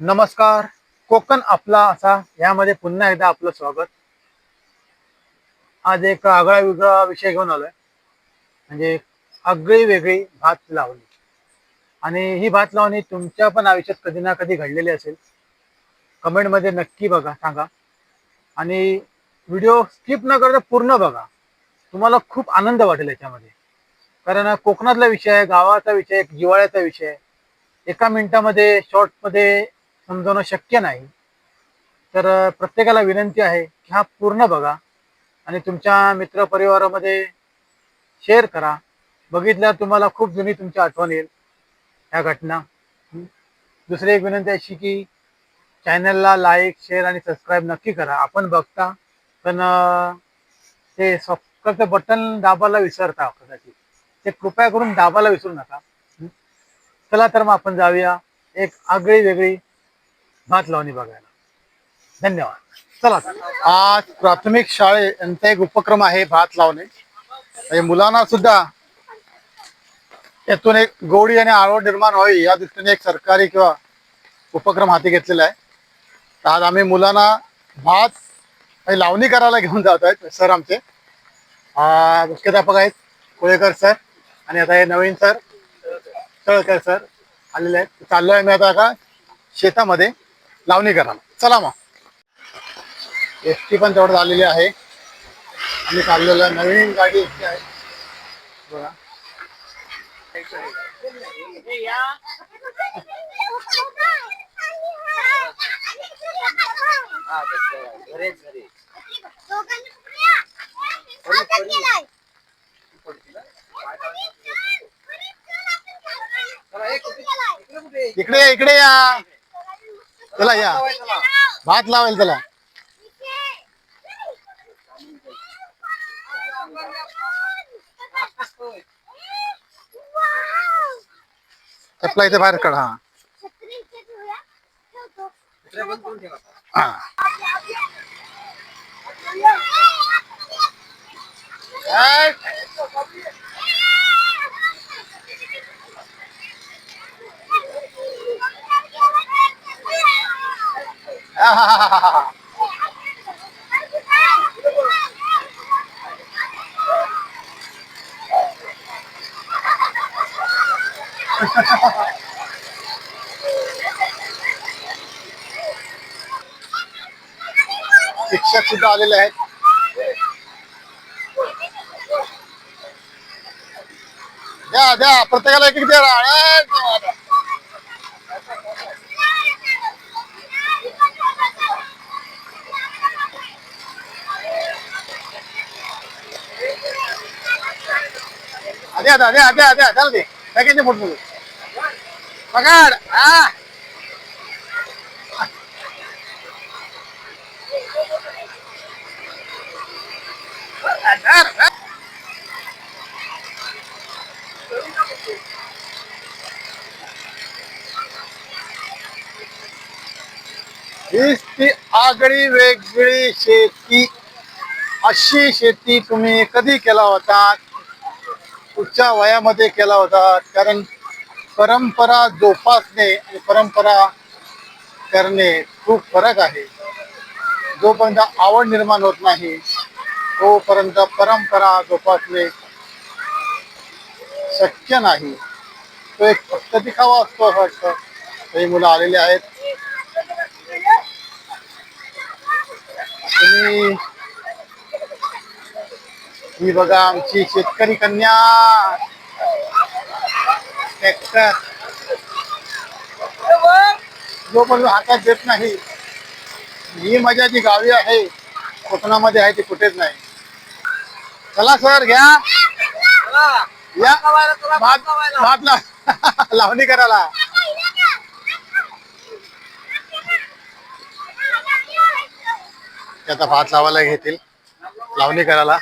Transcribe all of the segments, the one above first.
नमस्कार. कोकण आपला असा. यामध्ये पुन्हा एकदा आपलं स्वागत. आज एक आगळा वेगळा विषय घेऊन आलोय. म्हणजे आगळी वेगळी भात लावणी. आणि ही भात लावणी तुमच्या पण आयुष्यात कधी ना कधी घडलेली असेल. कमेंटमध्ये नक्की बघा सांगा. आणि व्हिडिओ स्किप न करता पूर्ण बघा. तुम्हाला खूप आनंद वाटेल याच्यामध्ये. कारण कोकणातला विषय आहे गावाचा विषय आहे, विषय आहे एका मिनिटामध्ये शॉर्टमध्ये समजवणं शक्य नाही. तर प्रत्येकाला विनंती आहे की हा पूर्ण बघा आणि तुमच्या मित्रपरिवारामध्ये शेअर करा. बघितल्यावर तुम्हाला खूप जुनी तुमची आठवण येईल ह्या घटना. दुसरी एक विनंती अशी की चॅनलला लाईक शेअर आणि सबस्क्राईब नक्की करा. आपण बघता पण ते सबस्क्राईबचं बटन दाबायला विसरता कदाचित. ते कृपया करून दाबायला विसरू नका. चला तर मग आपण जाऊया एक आगळी वेगळी भात लावणी बघायला. धन्यवाद. चला आज प्राथमिक शाळे यांचा एक उपक्रम आहे भात लावणे. म्हणजे मुलांना सुद्धा यातून एक गोडी आणि आवड निर्माण व्हावी या दृष्टीने एक सरकारी किंवा उपक्रम हाती घेतलेला आहे. आज आम्ही मुलांना भात आणि लावणी करायला घेऊन जात आहेत सर आमचे. मुख्याध्यापक आहेत कोळेकर सर आणि आता हे नवीन सर तळकर सर आलेले आहेत. चाललो आहे मी आता का शेतामध्ये. लावणी कराल चला मग. एस टी पण तेवढं आलेली आहे. आम्ही काढलेलं नवीन गाडी एस टी आहे. बघा. इकडे या इकडे या. चला या. भात लावायला चला चपला इथे बाहेर काढ हा. हा. शिक्षक सुद्धा आलेले आहेत. द्या द्या प्रत्येकाला एक एक द्या. अरे అదే అదే అదే అదే అదే द्या द्या दे हीच ती आगळी वेगळी शेती. अशी शेती तुम्ही कधी केला होता? पुढच्या वयामध्ये केला होता. कारण परंपरा जोपासणे आणि परंपरा करणे खूप फरक आहे. जोपर्यंत आवड निर्माण होत नाही तोपर्यंत परंपरा जोपासणे शक्य नाही. तो एक फक्त दिखावा असतो असं वाटतं. काही मुलं आलेली आहेत. तुम्ही ही बघा आमची शेतकरी कन्या. ट्रॅक्टर जोपर्यंत हातात देत नाही ही मजा जी गावी आहे कोकणामध्ये आहे ती कुठेच नाही. चला सर घ्या. या. भात भात ला लावणी करायला. त्याचा भात लावायला घेतील. लावणी करायला.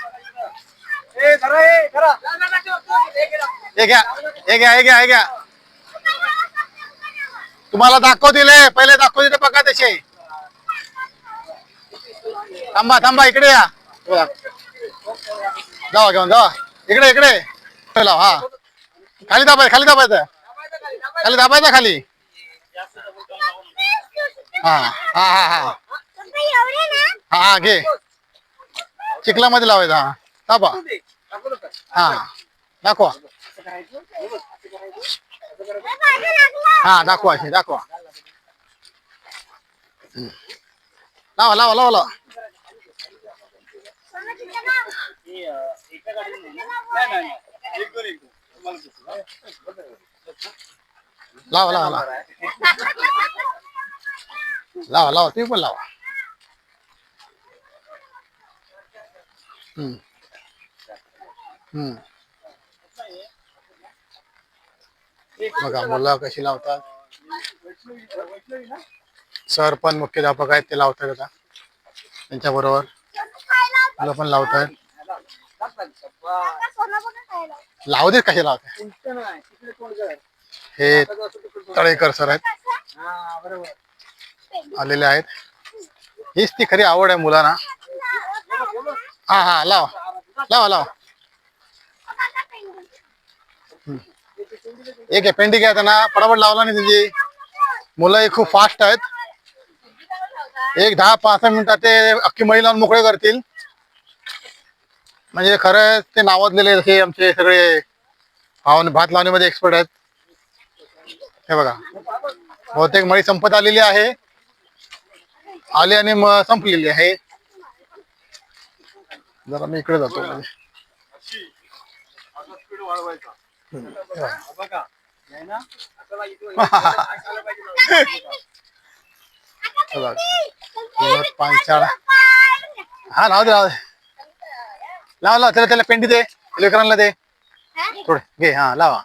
हे घ्या हे घ्या हे घ्या हे घ्या. तुम्हाला दाखवतील हे. पहिले दाखवतील ते बघा तसे थांबा थांबा इकडे या. बघा. जावा घेऊन जावा. इकडे इकडे. लाव हा. खाली दाबाय खाली दाबायचं. खाली दाबायचं खाली. हा हा हा हा. हा हा घे. चिखलामध्ये लावायचा हा. दाखवा हा दाखवा माझं लागलं हा दाखवा अशी दाखवा हम्म. लावा लावा लावा लावा मम्मा तुझं नाव लावा लावा लावा लावा लावा तुम्ही पण लावा हम्म. हम्म. बघा मुलं कशी लावतात. सर पण मुख्याध्यापक आहेत ते लावतात आता. त्यांच्या बरोबर मला मुलं पण लावतात. लावू दे कसे लावतात हे तळेकर सर आहेत. आलेले आहेत. हीच ती खरी आवड आहे मुलांना. हा हा लावा. लावा लावा. एक आहे पेंटिंग आहे त्यांना. पटापट लावला नाही त्यांची. मुलं हे खूप फास्ट आहेत. एक दहा पाच मिनिटात ते अख्खी महिला मोकळे करतील. म्हणजे खरं ते नावाजलेले हे आमचे सगळे भाव भात लावण्यामध्ये एक्सपर्ट आहेत. हे बघा. बहुतेक मळी संपत आलेली आहे. आली आणि मग संपलेली आहे. जरा मी इकडे जातो. म्हणजे चला. विनोद पांचाळ हा लाव दे लाव दे. लाव लाव त्याला त्याला पेंडी दे. लेकरांना दे. थोडे घे हा लावा.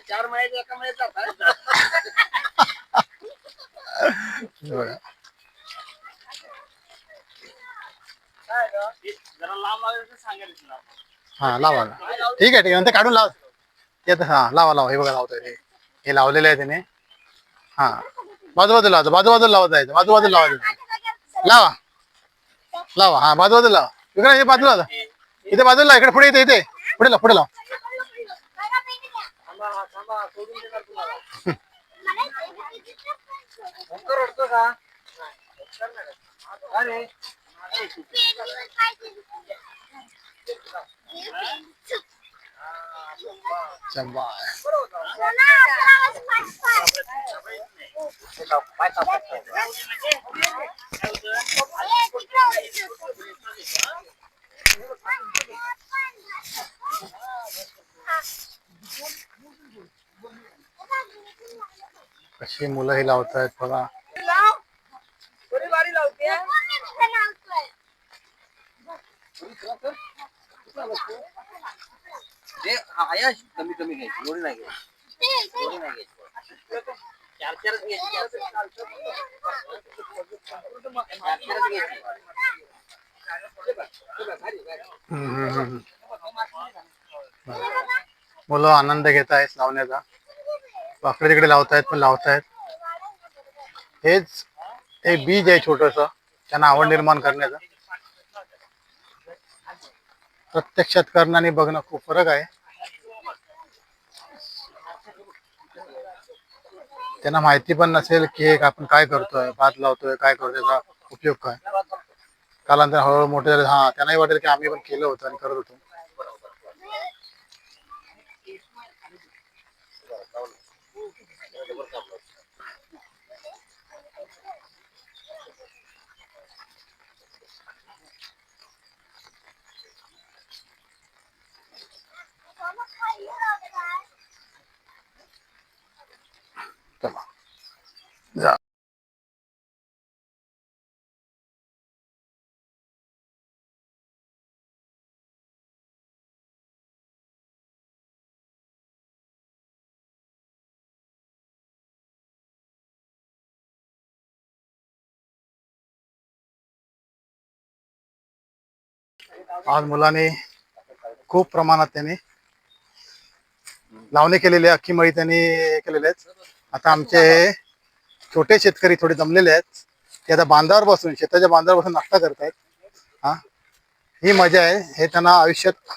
चार महिन्याच्या एका महिन्यात जातात. हे हा लावा. ठीक आहे ठीक आहे. नंतर काढून लाव. येत हा लावा लावा. हे बघा लावतोय ते हे लावलेलं आहे त्याने. हा. बाजू बाजू लावायचं बाजू बाजू लावत जायचं. बाजू बाजू लावायचं लावा. लावा हा बाजू बाजू लावा. इकडे हे बाजूला लावा. इथे बाजूला इकडे पुढे इथे इथे. पुढे लाव पुढे लाव. हा, अरे. कशी मुलं हे लावतायत बघा. बारी लावते? ते आया कमी कमी घ्यायची एवढी नाही घ्यायची. एवढी नाही घ्यायची. चार चारच घ्यायची चार चारच घ्यायची मुलं आनंद घेत आहेत लावण्याचा. वाकडे तिकडे लावतायत पण लावतायत. हेच एक बीज आहे छोटस त्यांना आवड निर्माण करण्याचं. प्रत्यक्षात करणं आणि बघणं खूप फरक आहे. त्यांना माहिती पण नसेल की एक आपण काय करतोय भात लावतोय काय करतोय त्याचा उपयोग काय. कालांतर हळूहळू मोठे झाले हा त्यांनाही वाटेल की आम्ही पण केलं होतं आणि करत होतो चला जा आज मुलांनी खूप प्रमाणात त्यांनी लावणी केलेली आहे अख्खी मळी त्यांनी हे केलेले आहेत. आता आमचे छोटे शेतकरी थोडे जमलेले आहेत. ते आता बांधावर बसून शेताच्या बांधावर बसून नाश्ता करतायत. हा? ही मजा आहे. हे त्यांना आयुष्यात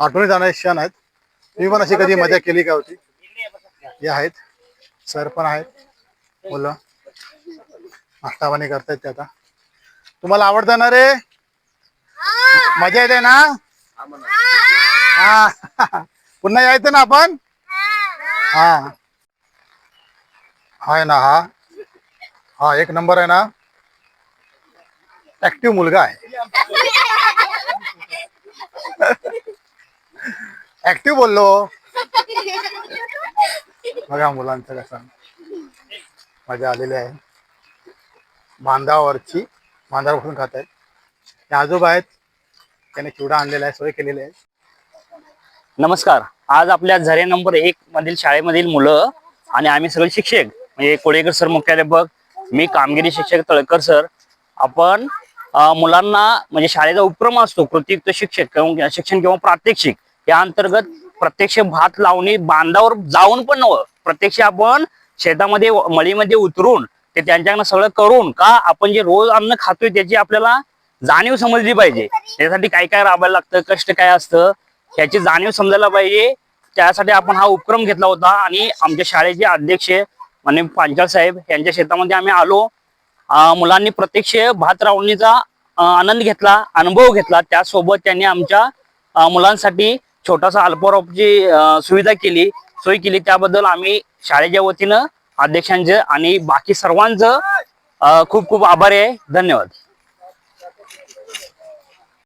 आठवणी जाणारे क्षण आहेत. तुम्ही पण अशी कधी मजा केली का होती? हे आहेत. सर पण आहेत. मुलं. नाश्ता पाणी करतायत ते आता. तुम्हाला आवडतं ना रे मजा येते ना? हा. पुन्हा यायचं ना आपण? हा. आहे ना हा. हा एक नंबर आहे ना? ऍक्टिव्ह मुलगा आहे. ऍक्टिव्ह बोललो. बघा मुलांचं कसं. मजा आलेली आहे. बांधावरची. बांधावर बसून खात आहेत हे आजोबा आहेत. त्याने चिवडा आणलेला आहे सोय केलेली आहे. नमस्कार. आज आपल्या झरे नंबर एक मधील शाळेमधील मुलं आणि आम्ही सगळे शिक्षक म्हणजे कोळेकर सर मुख्याध्यापक मी कामगिरी शिक्षक तळकर सर आपण मुलांना म्हणजे शाळेचा उपक्रम असतो कृतियुक्त शिक्षक किंवा शिक्षण किंवा प्रात्यक्षिक या अंतर्गत प्रत्यक्ष भात लावणी बांधावर जाऊन पण नव प्रत्यक्ष आपण शेतामध्ये व- मळीमध्ये उतरून ते त्यांच्याकडनं सगळं करून का आपण जे रोज अन्न खातोय त्याची आपल्याला जाणीव समजली पाहिजे. त्यासाठी काय काय राबायला लागतं कष्ट काय असतं ह्याची जाणीव समजायला पाहिजे. त्यासाठी आपण हा उपक्रम घेतला होता आणि आमच्या शाळेचे अध्यक्ष म्हणजे पांचाळ साहेब यांच्या शेतामध्ये आम्ही आलो. मुलांनी प्रत्यक्ष भात रावणीचा आनंद घेतला अनुभव घेतला. त्यासोबत त्यांनी आमच्या मुलांसाठी छोटासा अल्पवरची अं, सुविधा केली सोय केली. त्याबद्दल आम्ही शाळेच्या वतीनं अध्यक्षांचं आणि बाकी सर्वांचं खूप खूप आभारी आहे. धन्यवाद.